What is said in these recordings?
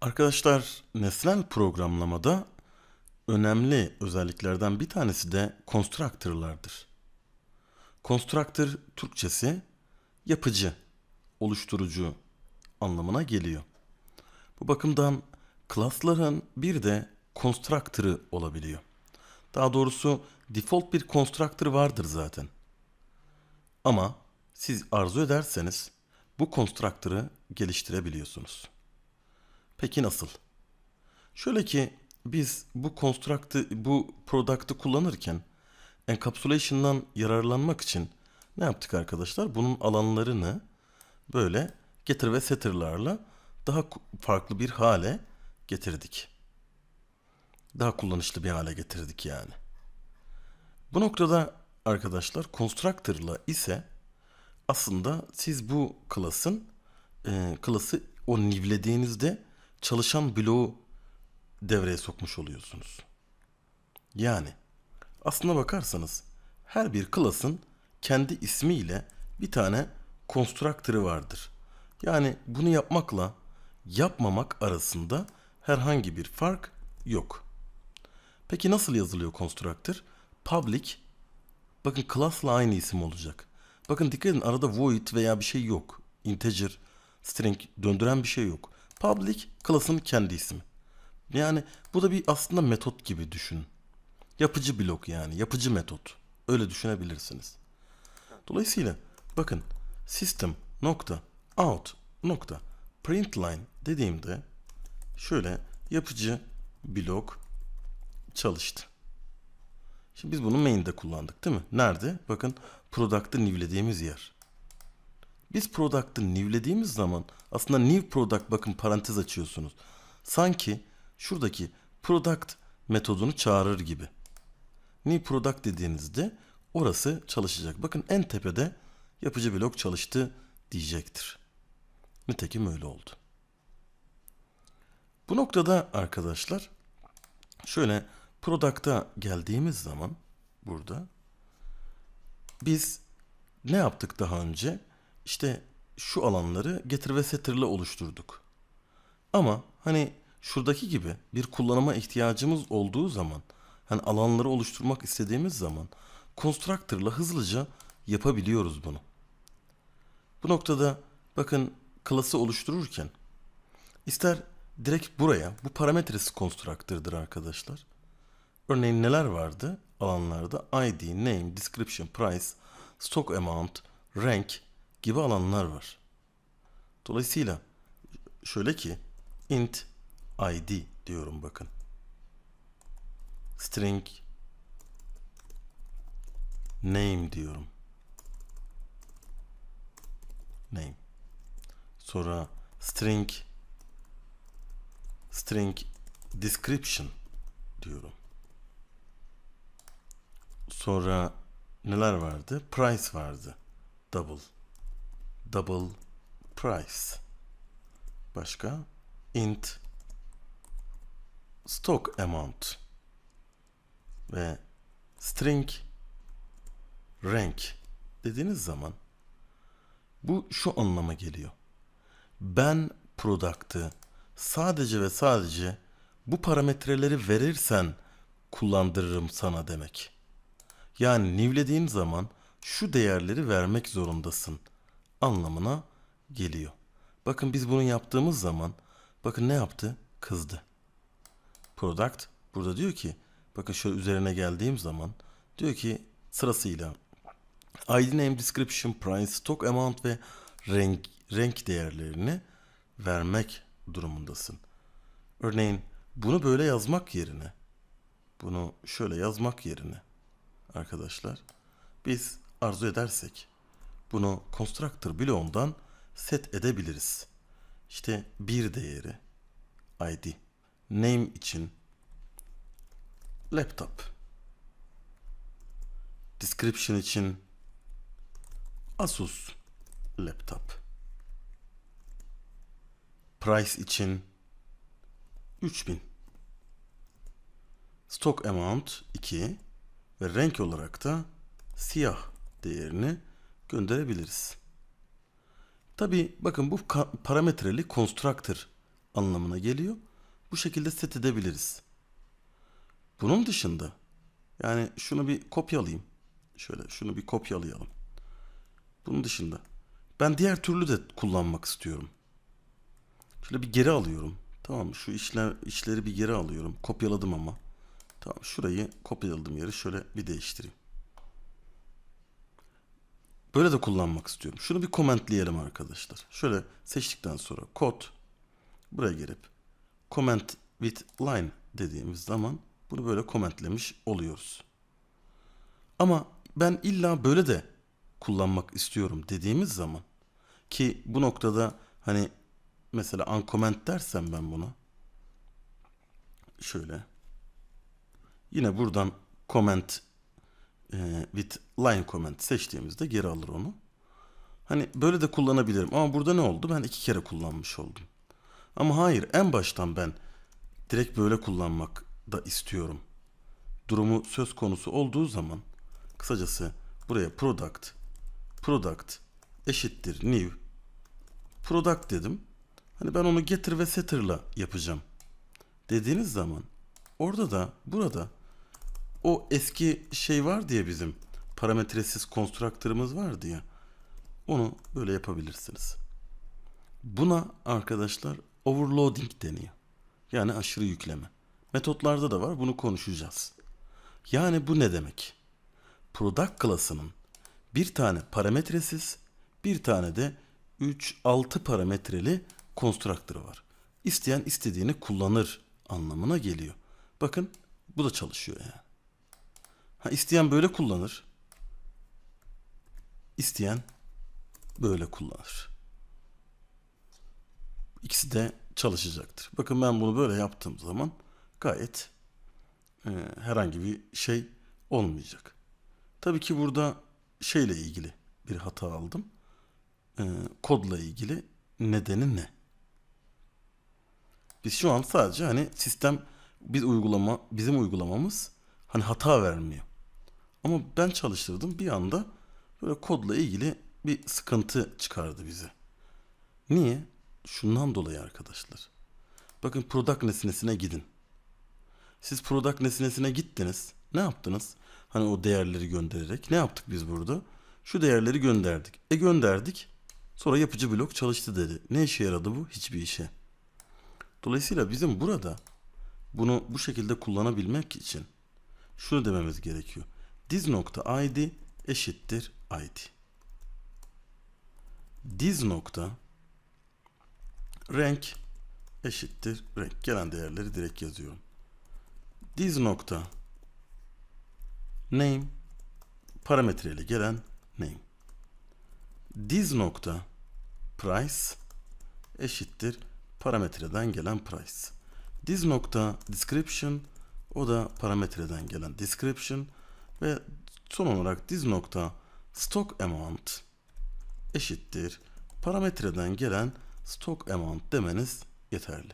Arkadaşlar nesnel programlamada önemli özelliklerden bir tanesi de constructor'lardır. Constructor Türkçesi yapıcı, oluşturucu anlamına geliyor. Bu bakımdan class'ların bir de constructor'ı olabiliyor. Daha doğrusu default bir constructor vardır zaten. Ama siz arzu ederseniz bu constructor'ı geliştirebiliyorsunuz. Peki nasıl? Şöyle ki biz bu construct'ı, bu product'ı kullanırken encapsulation'dan yararlanmak için ne yaptık arkadaşlar? Bunun alanlarını böyle getir ve setter'larla daha farklı bir hale getirdik. Daha kullanışlı bir hale getirdik yani. Bu noktada arkadaşlar constructor'la ise aslında siz bu class'ın e, class'ı o nivlediğinizde çalışan bloğu devreye sokmuş oluyorsunuz. Yani aslına bakarsanız her bir class'ın kendi ismiyle bir tane constructor'ı vardır. Yani bunu yapmakla yapmamak arasında herhangi bir fark yok. Peki nasıl yazılıyor constructor? Public Bakın class'la aynı isim olacak. Bakın dikkat edin arada void veya bir şey yok. Integer, string döndüren bir şey yok. Public class'ın kendi ismi. Yani bu da bir aslında metot gibi düşün. Yapıcı blok yani, yapıcı metot. Öyle düşünebilirsiniz. Dolayısıyla bakın system nokta out nokta println dediğimde şöyle yapıcı blok çalıştı. Şimdi biz bunu main'de kullandık değil mi? Nerede? Bakın product'ı nivlediğimiz yer. Biz product'ı nivlediğimiz zaman aslında new product bakın parantez açıyorsunuz. Sanki şuradaki product metodunu çağırır gibi. New product dediğinizde orası çalışacak. Bakın en tepede yapıcı blok çalıştı diyecektir. Nitekim öyle oldu. Bu noktada arkadaşlar şöyle product'a geldiğimiz zaman burada biz ne yaptık daha önce? İşte şu alanları getir ve setter'la oluşturduk. Ama hani şuradaki gibi bir kullanıma ihtiyacımız olduğu zaman hani alanları oluşturmak istediğimiz zaman constructor'la hızlıca yapabiliyoruz bunu. Bu noktada bakın class'ı oluştururken ister direkt buraya bu parametresi constructor'dır arkadaşlar. Örneğin neler vardı alanlarda? ID, name, description, price, stock amount, rank gibi alanlar var. Dolayısıyla şöyle ki int id diyorum bakın. String name diyorum. Name. Sonra string string description diyorum. Sonra neler vardı? Price vardı. Double. Double price. Başka? Int stock amount ve string rank dediğiniz zaman bu şu anlama geliyor. Ben product'ı sadece ve sadece bu parametreleri verirsen kullandırırım sana demek. Yani nivlediğin zaman şu değerleri vermek zorundasın anlamına geliyor. Bakın biz bunu yaptığımız zaman bakın ne yaptı? Kızdı. Product burada diyor ki bakın şöyle üzerine geldiğim zaman diyor ki sırasıyla ID name, description, price, stock amount ve renk, renk değerlerini vermek durumundasın. Örneğin bunu böyle yazmak yerine bunu şöyle yazmak yerine arkadaşlar biz arzu edersek bunu constructor bloğundan set edebiliriz. İşte bir değeri id name için laptop. Description için Asus laptop. Price için 3000 stock amount 2 ve renk olarak da siyah değerini gönderebiliriz. Tabi bakın bu parametreli constructor anlamına geliyor. Bu şekilde set edebiliriz. Bunun dışında yani şunu bir kopyalayayım. Şöyle şunu bir kopyalayalım. Bunun dışında ben diğer türlü de kullanmak istiyorum. Şöyle bir geri alıyorum. Tamam? Şu işler işleri bir geri alıyorum. Kopyaladım ama. Tamam şurayı kopyaladığım yeri şöyle bir değiştireyim. Böyle de kullanmak istiyorum. Şunu bir komentleyelim arkadaşlar. Şöyle seçtikten sonra kod buraya gelip comment with line dediğimiz zaman bunu böyle komentlemiş oluyoruz. Ama ben illa böyle de kullanmak istiyorum dediğimiz zaman ki bu noktada hani mesela uncomment dersem ben buna şöyle yine buradan comment e, with line comment seçtiğimizde geri alır onu. Hani böyle de kullanabilirim ama burada ne oldu? Ben iki kere kullanmış oldum. Ama hayır en baştan ben direkt böyle kullanmak da istiyorum. Durumu söz konusu olduğu zaman kısacası buraya product product eşittir new product dedim. Hani ben onu getir ve setter'la yapacağım. Dediğiniz zaman orada da burada o eski şey var diye bizim parametresiz konstruktörümüz vardı ya. Onu böyle yapabilirsiniz. Buna arkadaşlar overloading deniyor. Yani aşırı yükleme. Metotlarda da var bunu konuşacağız. Yani bu ne demek? Product klasının bir tane parametresiz, bir tane de 3-6 parametreli konstruktörü var. İsteyen istediğini kullanır anlamına geliyor. Bakın bu da çalışıyor yani. Ha, isteyen böyle kullanır. İsteyen böyle kullanır. İkisi de çalışacaktır. Bakın ben bunu böyle yaptığım zaman gayet e, herhangi bir şey olmayacak. Tabii ki burada şeyle ilgili bir hata aldım. E, kodla ilgili nedeni ne? Biz şu an sadece hani sistem biz uygulama bizim uygulamamız hani hata vermiyor. Ama ben çalıştırdım bir anda böyle kodla ilgili bir sıkıntı çıkardı bize. Niye? Şundan dolayı arkadaşlar. Bakın product nesnesine gidin. Siz product nesnesine gittiniz. Ne yaptınız? Hani o değerleri göndererek. Ne yaptık biz burada? Şu değerleri gönderdik. E gönderdik. Sonra yapıcı blok çalıştı dedi. Ne işe yaradı bu? Hiçbir işe. Dolayısıyla bizim burada bunu bu şekilde kullanabilmek için şunu dememiz gerekiyor. Diz nokta id eşittir id. Diz nokta renk eşittir renk. Gelen değerleri direkt yazıyorum. Diz nokta name parametreyle gelen name. Diz nokta price eşittir parametreden gelen price. Diz nokta description o da parametreden gelen description ve son olarak diz nokta stock amount eşittir parametreden gelen stock amount demeniz yeterli.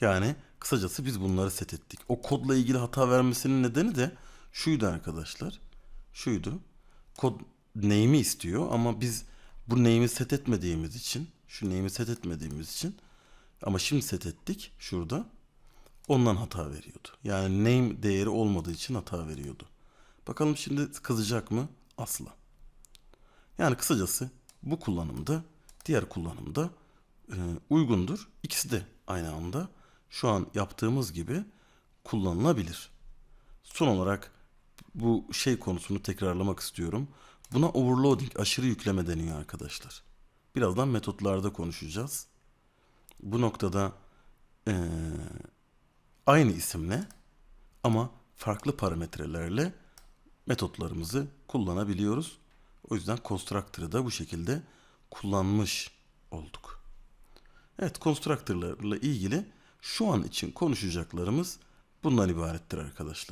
Yani kısacası biz bunları set ettik. O kodla ilgili hata vermesinin nedeni de şuydu arkadaşlar. Şuydu. Kod name'i istiyor ama biz bu name'i set etmediğimiz için, şu name'i set etmediğimiz için ama şimdi set ettik şurada. Ondan hata veriyordu. Yani name değeri olmadığı için hata veriyordu. Bakalım şimdi kızacak mı? Asla. Yani kısacası bu kullanımda diğer kullanımda e, uygundur. İkisi de aynı anda şu an yaptığımız gibi kullanılabilir. Son olarak bu şey konusunu tekrarlamak istiyorum. Buna overloading, aşırı yükleme deniyor arkadaşlar. Birazdan metotlarda konuşacağız. Bu noktada e, aynı isimle ama farklı parametrelerle metotlarımızı kullanabiliyoruz. O yüzden constructor'ı da bu şekilde kullanmış olduk. Evet constructor'larla ilgili şu an için konuşacaklarımız bundan ibarettir arkadaşlar.